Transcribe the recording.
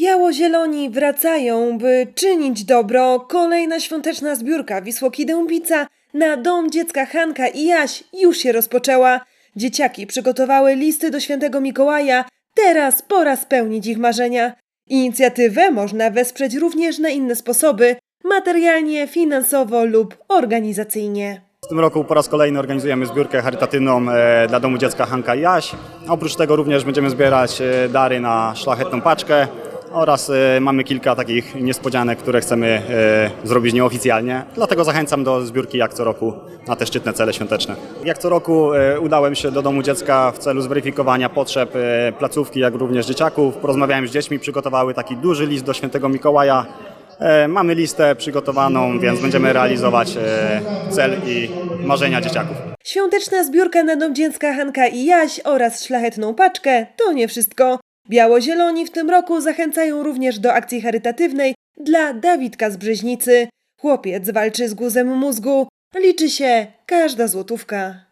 Biało-zieloni wracają, by czynić dobro. Kolejna świąteczna zbiórka Wisłoki Dębica na Dom Dziecka Hanka i Jaś już się rozpoczęła. Dzieciaki przygotowały listy do świętego Mikołaja. Teraz pora spełnić ich marzenia. Inicjatywę można wesprzeć również na inne sposoby materialnie, finansowo lub organizacyjnie. W tym roku po raz kolejny organizujemy zbiórkę charytatywną e, dla Domu Dziecka Hanka i Jaś. Oprócz tego również będziemy zbierać e, dary na szlachetną paczkę oraz e, mamy kilka takich niespodzianek, które chcemy e, zrobić nieoficjalnie. Dlatego zachęcam do zbiórki jak co roku na te szczytne cele świąteczne. Jak co roku e, udałem się do Domu Dziecka w celu zweryfikowania potrzeb placówki, jak również dzieciaków. Porozmawiałem z dziećmi, przygotowały taki duży list do świętego Mikołaja. Mamy listę przygotowaną, więc będziemy realizować cel i marzenia dzieciaków. Świąteczna zbiórka na Dom Dziecka Hanka i Jaś oraz szlachetną paczkę to nie wszystko. Biało-zieloni w tym roku zachęcają również do akcji charytatywnej dla Dawidka z Brzeźnicy. Chłopiec walczy z guzem mózgu. Liczy się każda złotówka.